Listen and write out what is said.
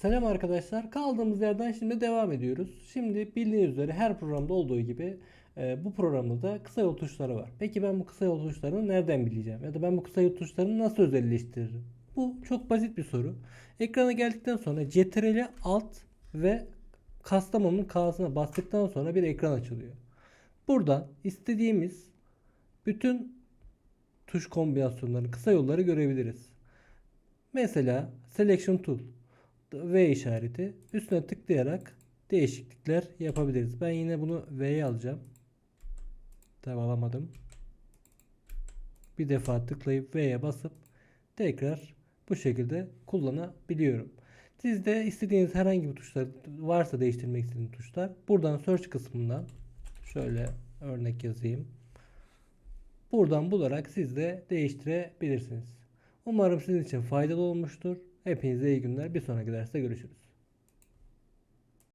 Selam arkadaşlar. Kaldığımız yerden şimdi devam ediyoruz. Şimdi bildiğiniz üzere her programda olduğu gibi e, bu programda da kısa yol tuşları var. Peki ben bu kısa yol tuşlarını nereden bileceğim? Ya da ben bu kısa yol tuşlarını nasıl özelleştiririm? Bu çok basit bir soru. Ekrana geldikten sonra CTRL Alt ve Kastamonu'nun K'sına bastıktan sonra bir ekran açılıyor. Buradan istediğimiz bütün tuş kombinasyonları, kısa yolları görebiliriz. Mesela Selection Tool V işareti üstüne tıklayarak değişiklikler yapabiliriz. Ben yine bunu V'ye alacağım. Tabi alamadım. Bir defa tıklayıp V'ye basıp tekrar bu şekilde kullanabiliyorum. Siz de istediğiniz herhangi bir tuşlar varsa değiştirmek istediğiniz tuşlar buradan search kısmından şöyle örnek yazayım. Buradan bularak siz de değiştirebilirsiniz. Umarım sizin için faydalı olmuştur. Hepinize iyi günler. Bir sonraki derste görüşürüz.